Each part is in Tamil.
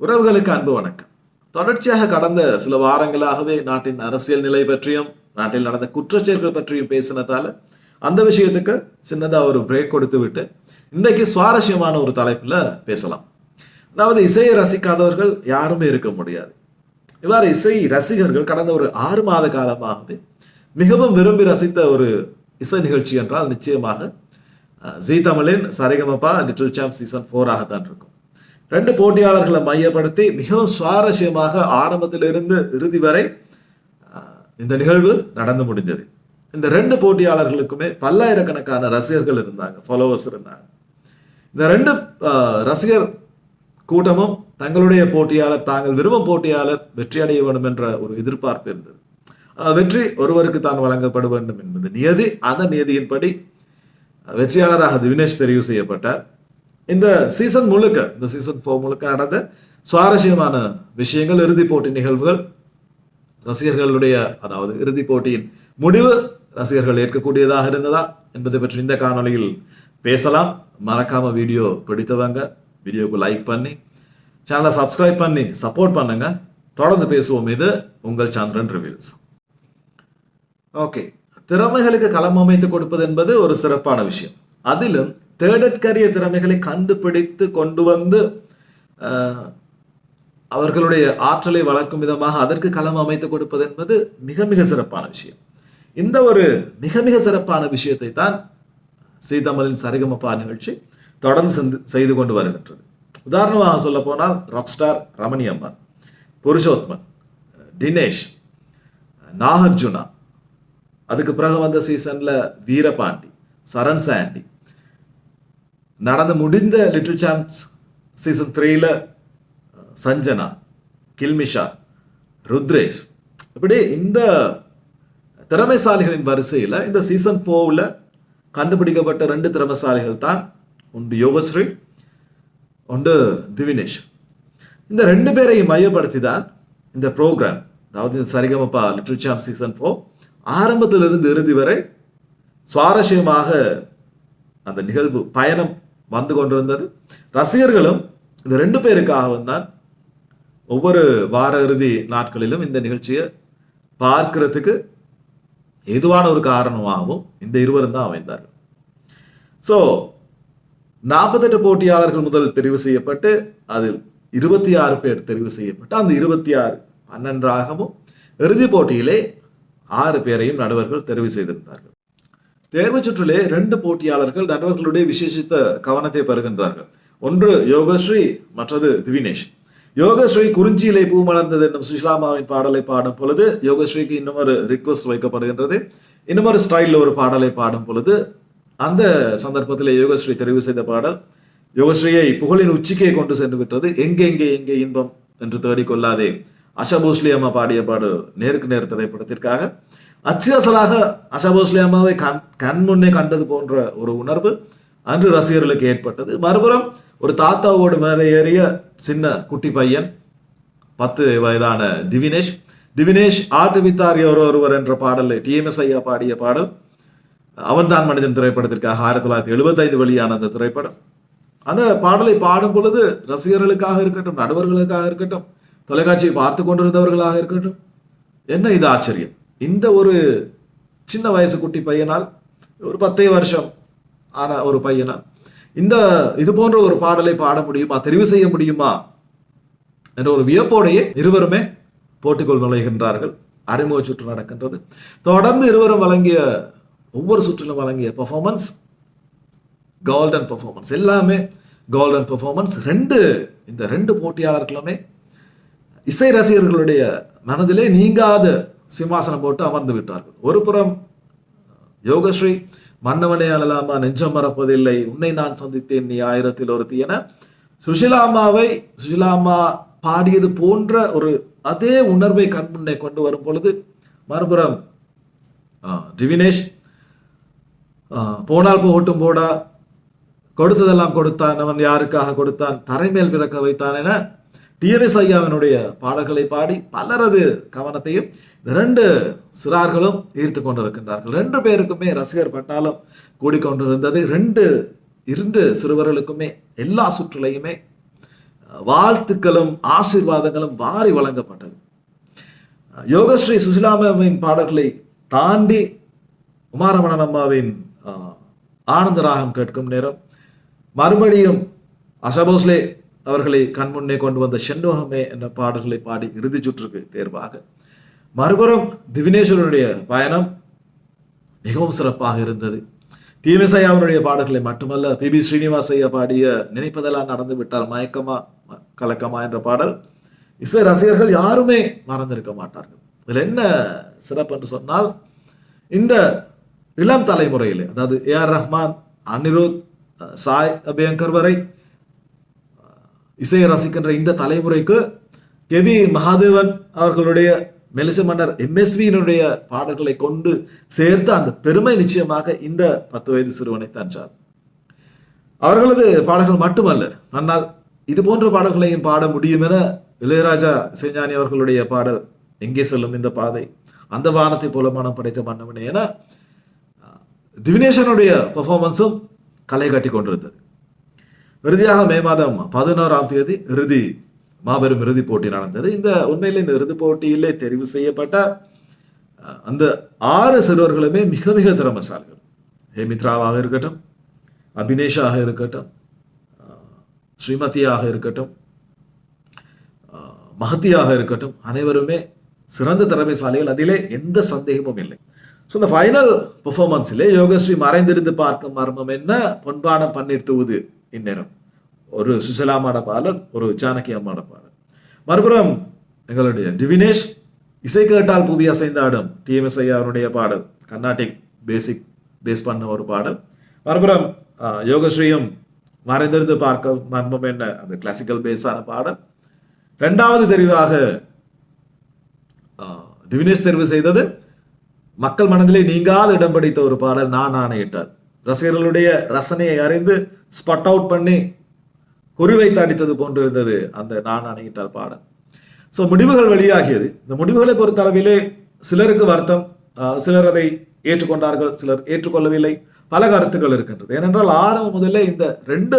உறவுகளுக்கு அன்பு வணக்கம். தொடர்ச்சியாக கடந்த சில வாரங்களாகவே நாட்டின் அரசியல் நிலை பற்றியும் நாட்டில் நடந்த குற்றச்செயல்கள் பற்றியும் பேசினதால அந்த விஷயத்துக்கு சின்னதாக ஒரு பிரேக் கொடுத்து விட்டு இன்றைக்கு சுவாரஸ்யமான ஒரு தலைப்புல பேசலாம். அதாவது இசையை ரசிக்காதவர்கள் யாருமே இருக்க முடியாது. இவ்வாறு இசை ரசிகர்கள் கடந்த ஒரு ஆறு மாத காலமாகவே மிகவும் விரும்பி ரசித்த ஒரு இசை நிகழ்ச்சி என்றால் நிச்சயமாக ஜி ஜீ தமிழின் சரிகமப்பா லிட்டில் சாம் சீசன் ஃபோராகத்தான் இருக்கும். ரெண்டு போட்டியாளர்களை மையப்படுத்தி மிகவும் சுவாரஸ்யமாக ஆரம்பத்திலிருந்து இறுதி வரை இந்த நிகழ்வு நடந்து முடிந்தது. இந்த ரெண்டு போட்டியாளர்களுக்குமே பல்லாயிரக்கணக்கான ரசிகர்கள் இருந்தாங்க ஃபாலோவர்ஸ் இருந்தாங்க. இந்த ரெண்டு ரசிகர் கூட்டமும் தங்களுடைய போட்டியாளர் தாங்கள் விரும்பும் போட்டியாளர் வெற்றி அடைய வேண்டும் என்ற ஒரு எதிர்பார்ப்பு இருந்தது. வெற்றி ஒருவருக்கு தான் வழங்கப்பட வேண்டும் என்பது நியதி அந்த நியதியின்படி வெற்றியாளராக தினேஷ் தெரிவு செய்யப்பட்டார். இந்த சீசன் முழுக்க இந்த சீசன் ஃபோர் முழுக்க நடந்த சுவாரஸ்யமான விஷயங்கள் இறுதிப் போட்டி நிகழ்வுகள் ரசிகர்களுடைய அதாவது இறுதிப் போட்டியின் முடிவு ரசிகர்கள் ஏற்கக்கூடியதாக இருந்ததா என்பதை பற்றி இந்த காணொளியில் பேசலாம். மறக்காம வீடியோ பிடித்தவங்க வீடியோக்கு லைக் பண்ணி சேனலை சப்ஸ்கிரைப் பண்ணி சப்போர்ட் பண்ணுங்க. தொடர்ந்து பேசுவோம். இது உங்கள் சந்திரன் ரிவியூஸ் ஓகே திறமைகளுக்கு களம் அமைத்து கொடுப்பது என்பது ஒரு சிறப்பான விஷயம். அதிலும் தேடற்கரிய திறமைகளை கண்டுபிடித்து கொண்டு வந்து அவர்களுடைய ஆற்றலை வளர்க்கும் விதமாக அதற்கு களம் அமைத்து கொடுப்பது என்பது மிக மிக சிறப்பான விஷயம். இந்த ஒரு மிக மிக சிறப்பான விஷயத்தை தான் சீதாமலின் சரிகமப்பா நிகழ்ச்சி தொடர்ந்து செந்து- செய்து கொண்டு வருகின்றது. உதாரணமாக சொல்ல போனால் ராக்ஸ்டார் ரமணி அம்மன் புருஷோத்மன் தினேஷ் நாகார்ஜுனா அதுக்கு பிறகு வந்த சீசன்ல வீரபாண்டி சரண் சாண்டி நடந்து முடிந்த லிட்டில் சாம்ப்ஸ் சீசன் த்ரீல சஞ்சனா கில்மிஷா ருத்ரேஷ் இப்படி இந்த திறமைசாலிகளின் வரிசையில் இந்த சீசன் ஃபோவில் கண்டுபிடிக்கப்பட்ட ரெண்டு திறமைசாலிகள் தான் ஒன்று யோகஸ்ரீ ஒன்று திவினேஷ். இந்த ரெண்டு பேரையும் மையப்படுத்தி தான் இந்த ப்ரோக்ராம் அதாவது இந்த Sarigamapa little champs season four ஆரம்பத்திலிருந்து இறுதி வரை சுவாரஸ்யமாக அந்த நிகழ்வு பயணம் வந்து கொண்டிருந்தது. ரசிகர்களும் இந்த ரெண்டு பேருக்காகவும் தான் ஒவ்வொரு வார இறுதி நாட்களிலும் இந்த நிகழ்ச்சியை பார்க்கிறதுக்கு எதுவான ஒரு காரணமாகவும் இந்த இருவரும் தான் அமைந்தார்கள். ஸோ நாற்பத்தெட்டு போட்டியாளர்கள் முதல் தெரிவு செய்யப்பட்டு அதில் இருபத்தி ஆறு பேர் தெரிவு செய்யப்பட்டு அந்த இருபத்தி ஆறு பன்னெண்டாகவும் இறுதிப் போட்டியிலே ஆறு பேரையும் நடுவர்கள் தெரிவு செய்திருந்தார்கள். தேர்வு சுற்றிலே ரெண்டு போட்டியாளர்கள் நண்பர்களுடைய விசேஷித்த கவனத்தை பெறுகின்றார்கள். ஒன்று யோகஸ்ரீ மற்றது திவினேஷ். யோகஸ்ரீ குறிஞ்சியிலே பூ மலர்ந்தது என்னும் சுஷிலாமாவின் பாடலை பாடும் பொழுது யோகஸ்ரீக்கு இன்னும் ஒரு ரிக்வஸ்ட் வைக்கப்படுகின்றது. இன்னும் ஒரு ஸ்டைலில் ஒரு பாடலை பாடும் பொழுது அந்த சந்தர்ப்பத்தில் யோகஸ்ரீ தெரிவு செய்த பாடல் யோகஸ்ரீயை புகழின் உச்சிக்கே கொண்டு சென்று விட்டது. எங்கே எங்கே எங்கே இன்பம்? என்று தேடிக்கொள்ளாதே. ஆஷா போஸ்லி அம்மா பாடிய பாடல் நேருக்கு நேர் திரைப்படத்திற்காக. அச்சு அஷா போஸ்லே அம்மாவை கண் கண் முன்னே கண்டது போன்ற ஒரு உணர்வு அன்று ரசிகர்களுக்கு ஏற்பட்டது. மறுபுறம் ஒரு தாத்தாவோடு மேலே ஏறிய சின்ன குட்டி பையன் பத்து வயதான திவினேஷ். திவினேஷ் ஆட்டு வித்தார் எவரோ ஒருவர் என்ற பாடல் டிஎம்எஸ் ஐயா பாடிய பாடல். அவன்தான் மனிதன் திரைப்படத்திற்காக ஆயிரத்தி தொள்ளாயிரத்தி எழுபத்தைந்து வெளியான அந்த திரைப்படம். அந்த பாடலை பாடும் பொழுது ரசிகர்களுக்காக இருக்கட்டும் நடுவர்களுக்காக இருக்கட்டும் தொலைக்காட்சியை பார்த்து கொண்டிருந்தவர்களாக இருக்கட்டும் என்ன இது ஆச்சரியம்? இந்த ஒரு சின்ன வயசு குட்டி பையனால் ஒரு பத்தே வருஷம் ஆன ஒரு பையனால் இந்த இது போன்ற ஒரு பாடலை பாட முடியுமா தெரிவு செய்ய முடியுமா என்ற ஒரு வியப்போடையே இருவருமே போட்டிக்குள் நுழைகின்றார்கள். அறிமுக சுற்று நடக்கின்றது. தொடர்ந்து இருவரும் வழங்கிய ஒவ்வொரு சுற்றிலும் வழங்கிய பர்ஃபார்மன்ஸ் கோல்டன் பர்ஃபார்மன்ஸ் எல்லாமே கோல்டன் பர்ஃபார்மன்ஸ் ரெண்டு இந்த ரெண்டு போட்டியாளர்களுமே இசை ரசிகர்களுடைய மனதிலே நீங்காத சிம்மாசனம் போட்டு அமர்ந்து விட்டார்கள். ஒரு புறம் யோகஸ்ரீ மன்னவனே அழலாமா நெஞ்சம் மறப்பதில்லை உன்னை நான் சந்தித்தேன் நீ ஆயிரத்தில் ஒருத்தி என சுஷிலாமாவை சுஷிலாமா பாடியது போன்ற ஒரு அதே உணர்வை கண் முன்னே கொண்டு வரும் பொழுது மறுபுறம் டிவினேஷ் போனால் போகட்டும் போடா கொடுத்ததெல்லாம் கொடுத்தான் அவன் யாருக்காக கொடுத்தான் தரைமேல் பிறக்க வைத்தான் என டிஎம்எஸ் ஐயாவினுடைய பாடல்களை பாடி பலரது கவனத்தையும் இரண்டு சிறார்களும் ஈர்த்து கொண்டிருக்கின்றார்கள். ரெண்டு பேருக்குமே ரசிகர் பட்டாளம் கூடிக்கொண்டிருந்தது. ரெண்டு இரண்டு சிறுவர்களுக்குமே எல்லா சுற்றுலையுமே வாழ்த்துக்களும் ஆசீர்வாதங்களும் வாரி வழங்கப்பட்டது. யோகஸ்ரீ சுசிலாமாவின் பாடல்களை தாண்டி உமாரமணன் அம்மாவின் ஆஹ், ஆனந்த ராகம் கேட்கும் நேரம். மறுபடியும் அசபோஸ்லே அவர்களை கண்முன்னே கொண்டு வந்த செண்பகமே என்ற பாடல்களை பாடி இறுதி சுற்றுக்கு தேர்வாக மறுபுறம் திவினேஸ்வரனுடைய பயணம் மிகவும் சிறப்பாக இருந்தது. டிஎம்எஸ் ஐயாவுடைய பாடல்களை மட்டுமல்ல பி. பி. ஸ்ரீனிவாஸ் ஐயா பாடிய நினைப்பதெல்லாம் நடந்து விட்டால் மயக்கமா கலக்கமா என்ற பாடல் இசை ரசிகர்கள் யாருமே மறந்திருக்க மாட்டார்கள். இதில் என்ன சிறப்பு என்று சொன்னால் இந்த இளம் தலைமுறையில் அதாவது ஏ. ஆர். ரஹ்மான் அனிருத் சாய் அபியங்கர் வரை இசையை ரசிக்கின்ற இந்த தலைமுறைக்கு கெவி மகாதேவன் அவர்களுடைய மெலிச மன்னர் எம்எஸ்வியினுடைய பாடல்களை கொண்டு சேர்த்து அந்த பெருமை நிச்சயமாக இந்த பத்து வயது சிறுவனை தஞ்சார் அவர்களது பாடல்கள் மட்டுமல்ல ஆனால் இது போன்ற பாடல்களையும் பாட முடியும் என இளையராஜா இசைஞானி அவர்களுடைய பாடல் எங்கே செல்லும் இந்த பாதை? அந்த வானத்தை போல மனம் படைத்த மன்னவனே என திவினேஷனுடைய பெர்ஃபார்மன்ஸும் களை கட்டி கொண்டிருந்தது. இறுதியாக மே மாதம் பதினோராம் தேதி இறுதி மாபெரும் இறுதிப் போட்டி நடந்தது. இந்த உண்மையில் இந்த இறுதிப் போட்டியிலே தெரிவு செய்யப்பட்ட அந்த ஆறு சிறுவர்களுமே மிக மிக திறமசாலிகள். ஹேமித்ராவாக இருக்கட்டும் அபினேஷாக இருக்கட்டும் ஸ்ரீமதியாக இருக்கட்டும் மகத்தியாக இருக்கட்டும் அனைவருமே சிறந்த திறமைசாலிகள். அதிலே எந்த சந்தேகமும் இல்லை. ஸோ இந்த ஃபைனல் பெர்ஃபார்மன்ஸிலே யோகஸ்ரீ மறைந்திருந்து பார்க்கும் மர்மம் என்ன? பொன்பானம் பன்னீர் தூவுது இந்நேரம். ஒரு சுசலாமாட பாடல் ஒரு ஜானகி பாடல் மறுபுறம் எங்களுடைய டிவினேஷ் இசை கேட்டால் புவி அசைந்தாடும் டிஎம்எஸ் ஐயாவுடைய பாடல் கர்நாடிக் பேசிக் பேஸ் பண்ண ஒரு பாடல். மறுபுறம் ஆஹ், யோகஸ்ரீயும் மறைந்திருந்து பார்க்க மர்மம் என்ன அந்த கிளாசிக்கல் பேஸான பாடல். ரெண்டாவது தெரிவாக டிவினேஷ் தெரிவு செய்தது மக்கள் மனதிலே நீங்காத இடம் பிடித்த ஒரு பாடல் நான் ஆணையிட்டார். ரசிகர்களுடைய ரசனையை அறிந்து ஸ்பட் அவுட் பண்ணி குறிவைத்து அடித்தது போன்று இருந்தது அந்த நான் அணுகிட்டால் பாடல் ஸோ முடிவுகள் வெளியாகியது. இந்த முடிவுகளை பொறுத்த அளவிலே சிலருக்கு வருத்தம் சிலர் அதை ஏற்றுக்கொண்டார்கள் சிலர் ஏற்றுக்கொள்ளவில்லை. பல கருத்துக்கள் இருக்கின்றது. ஏனென்றால் ஆரம்பம் முதல்ல இந்த ரெண்டு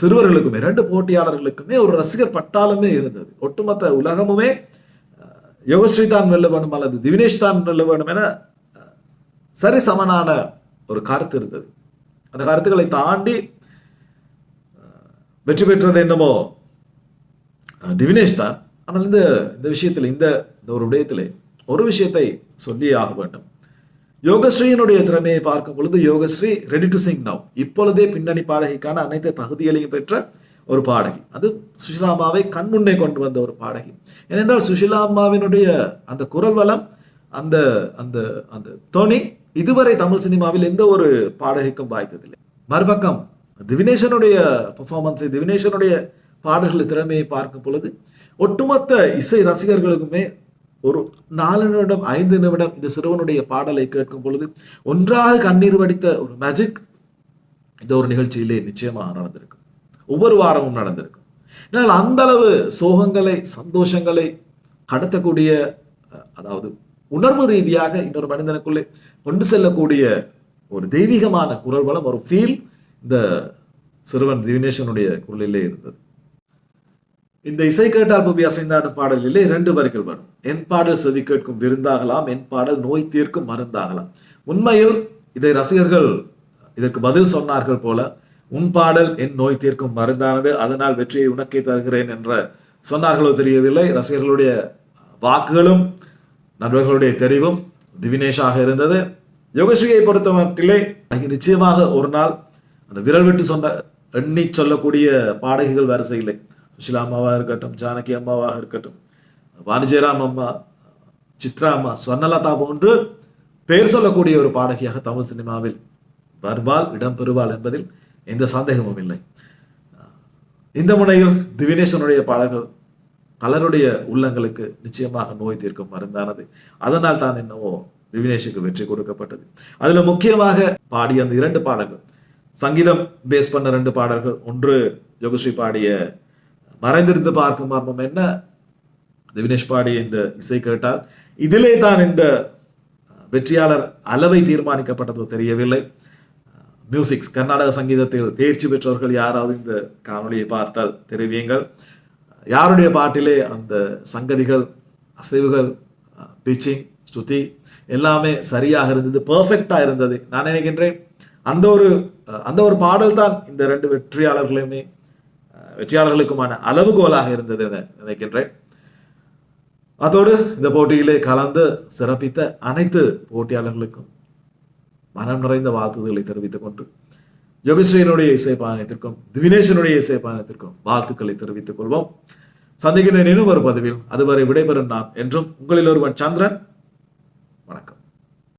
சிறுவர்களுக்குமே ரெண்டு போட்டியாளர்களுக்குமே ஒரு ரசிகர் பட்டாளமே இருந்தது. ஒட்டுமொத்த உலகமுமே யோகஸ்ரீதான் யோகஸ்ரீ தான் வெல்ல வேண்டும் அல்லது திவினேஷ் தான் வெல்ல வேண்டும் என சரிசமனான சரி சமனான ஒரு கருத்து இருந்தது. அந்த கருத்துக்களை தாண்டி வெற்றி பெற்றது என்னமோ? டிவினேஷ் திவினேஷ் தான். ஆனால் இந்த இந்த விஷயத்தில் இந்த இந்த ஒரு விடயத்திலே ஒரு விஷயத்தை சொல்லியே ஆக வேண்டும். யோகஸ்ரீயினுடைய திறமையை பார்க்கும் பொழுது Yogashree ready to sing now இப்பொழுதே பின்னணி பாடகிக்கான அனைத்து தகுதிகளையும் பெற்ற ஒரு பாடகி. அது சுஷிலாமாவை கண்முன்னே கொண்டு வந்த ஒரு பாடகி. ஏனென்றால் சுஷிலாமாவினுடைய அந்த குரல் வளம் அந்த அந்த அந்த தொனி இதுவரை தமிழ் சினிமாவில் எந்த ஒரு பாடகிக்கும் வாய்த்ததில்லை. மறுபக்கம் திவினேஷனுடைய பெர்ஃபார்மன்ஸை திவினேஷனுடைய பாடல்கள் திறமையை பார்க்கும் பொழுது ஒட்டுமொத்த இசை ரசிகர்களுக்குமே ஒரு நாலு நிமிடம் ஐந்து நிமிடம் இந்த சிறுவனுடைய பாடலை கேட்கும் பொழுது ஒன்றாக கண்ணீர் வடித்த ஒரு மேஜிக் இந்த ஒரு நிகழ்ச்சியிலே நிச்சயமாக நடந்திருக்கும். ஒவ்வொரு வாரமும் நடந்திருக்கும். ஆனால் அந்த அளவு சோகங்களை சந்தோஷங்களை கடத்தக்கூடிய அதாவது உணர்வு ரீதியாக இன்னொரு மனிதனுக்குள்ளே கொண்டு செல்லக்கூடிய ஒரு தெய்வீகமான குரல் வளம் ஒரு ஃபீல் இந்த சிறுவன் திவினேஷனுடைய குரலிலே இருந்தது. இந்த இசை கேட்டால் புவி அசைந்தாடும் பாடலிலே இரண்டு வரிகள் வரும். என் பாடல் செவி கேட்கும் விருந்தாகலாம் என் பாடல் நோய் தீர்க்கும் மருந்தாகலாம். உண்மையில் இதை ரசிகர்கள் இதற்கு பதில் சொன்னார்கள் போல உன் பாடல் என் நோய் தீர்க்கும் மருந்தானது அதனால் வெற்றியை உனக்கே தருகிறேன் என்ற சொன்னார்களோ தெரியவில்லை. ரசிகர்களுடைய வாக்குகளும் நண்பர்களுடைய தெரிவும் திவினேஷாக இருந்தது. யோகஸ்ரீயை பொறுத்த மட்டிலே நிச்சயமாக ஒரு நாள் அந்த விரல் விட்டு சொன்ன எண்ணி சொல்லக்கூடிய பாடகிகள் வரிசையிலே. சுஷிலா அம்மாவாக இருக்கட்டும் ஜானகி அம்மாவாக இருக்கட்டும் வாணிஜயராம் அம்மா சித்ரா அம்மா சொன்னலதா போன்று பெயர் சொல்லக்கூடிய ஒரு பாடகியாக தமிழ் சினிமாவில் வருவாள் இடம் பெறுவாள் என்பதில் எந்த சந்தேகமும் இல்லை. இந்த முனையில் திவினேஷனுடைய பாடல்கள் பலருடைய உள்ளங்களுக்கு நிச்சயமாக நோய் தீர்க்கும் மருந்தானது. அதனால் தான் என்னவோ திவினேஷுக்கு வெற்றி கொடுக்கப்பட்டது. அதுல முக்கியமாக பாடிய அந்த இரண்டு பாடல்கள் சங்கீதம் பேஸ் பண்ண ரெண்டு பாடல்கள். ஒன்று யோகஸ்ரீ பாடிய மறைந்திருந்து பார்க்கும் மர்மம் என்ன? திவினேஷ் பாடிய இந்த இசை கேட்டால் இதிலே தான் இந்த வெற்றியாளர் அளவை தீர்மானிக்கப்பட்டதோ தெரியவில்லை. மியூசிக்ஸ் கர்நாடக சங்கீதத்தில் தேர்ச்சி பெற்றவர்கள் யாராவது இந்த காணொலியை பார்த்தால் தெரிவியுங்கள். யாருடைய பாட்டிலே அந்த சங்கதிகள் அசைவுகள் பிச்சிங் ஸ்துதி எல்லாமே சரியாக இருந்தது பர்ஃபெக்டாக இருந்தது. நான் நினைக்கின்றேன் அந்த ஒரு அந்த ஒரு பாடல் தான் இந்த ரெண்டு வெற்றியாளர்களையுமே வெற்றியாளர்களுக்குமான அளவுகோலாக இருந்தது என நினைக்கின்றேன். அதோடு இந்த போட்டியிலே கலந்து சிறப்பித்த அனைத்து போட்டியாளர்களுக்கும் மனம் நிறைந்த வாழ்த்துதல்களை தெரிவித்துக் கொண்டு யோகஸ்ரீனுடைய இசை பயணத்திற்கும் திவினேஷனுடைய இசை பயணத்திற்கும் வாழ்த்துக்களை தெரிவித்துக் கொள்வோம். சந்திக்கிறேன் இன்னும் ஒரு பதிவில் அதுவரை விடைபெறும் நான் என்றும் உங்களில் ஒருவன் சந்திரன்.